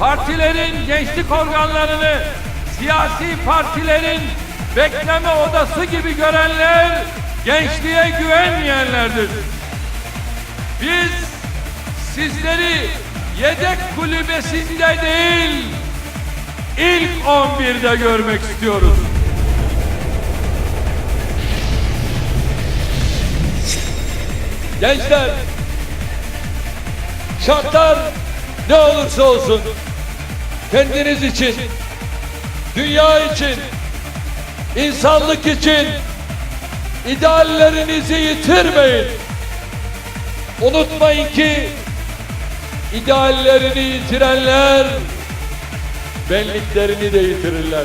partilerin gençlik organlarını siyasi partilerin bekleme odası gibi görenler gençliğe güvenmeyenlerdir. Biz sizleri yedek kulübesinde değil ilk 11'de görmek istiyoruz. Gençler şartlar ne olursa olsun kendiniz için, dünya için, insanlık için ideallerinizi yitirmeyin. Unutmayın ki ideallerini yitirenler benliklerini de yitirirler.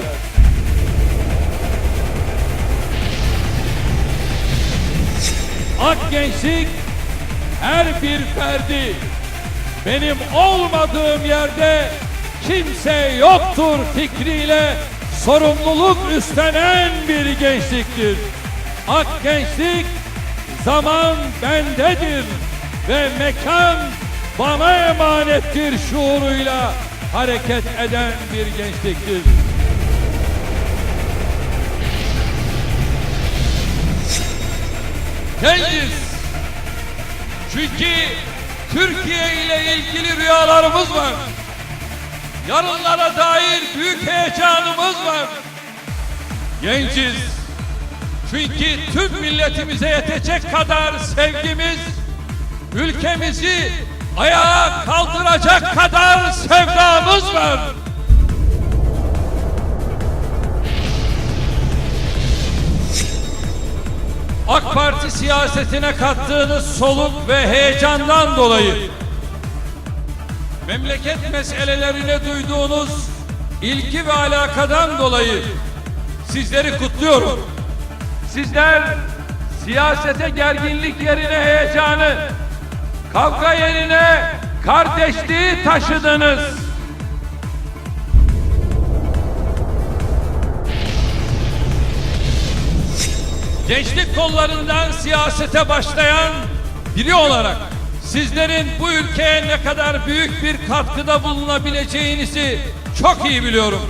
Ak gençlik her bir ferdi benim olmadığım yerde kimse yoktur fikriyle sorumluluk üstlenen bir gençliktir. Ak gençlik zaman bendedir ve mekan bana emanettir şuuruyla hareket eden bir gençliktir. Genciz. Çünkü Türkiye ile ilgili rüyalarımız var. Yarınlara dair büyük heyecanımız var. Genciz. Çünkü tüm milletimize yetecek kadar sevgimiz, ülkemizi ayağa kaldıracak kadar sevdamız var. AK Parti siyasetine kattığınız soluk ve heyecandan dolayı memleket meselelerine duyduğunuz ilgi ve alakadan dolayı sizleri kutluyorum. Sizler siyasete gerginlik yerine heyecanı, kavga yerine kardeşliği taşıdınız. Gençlik kollarından siyasete başlayan biri olarak sizlerin bu ülkeye ne kadar büyük bir katkıda bulunabileceğinizi çok iyi biliyorum.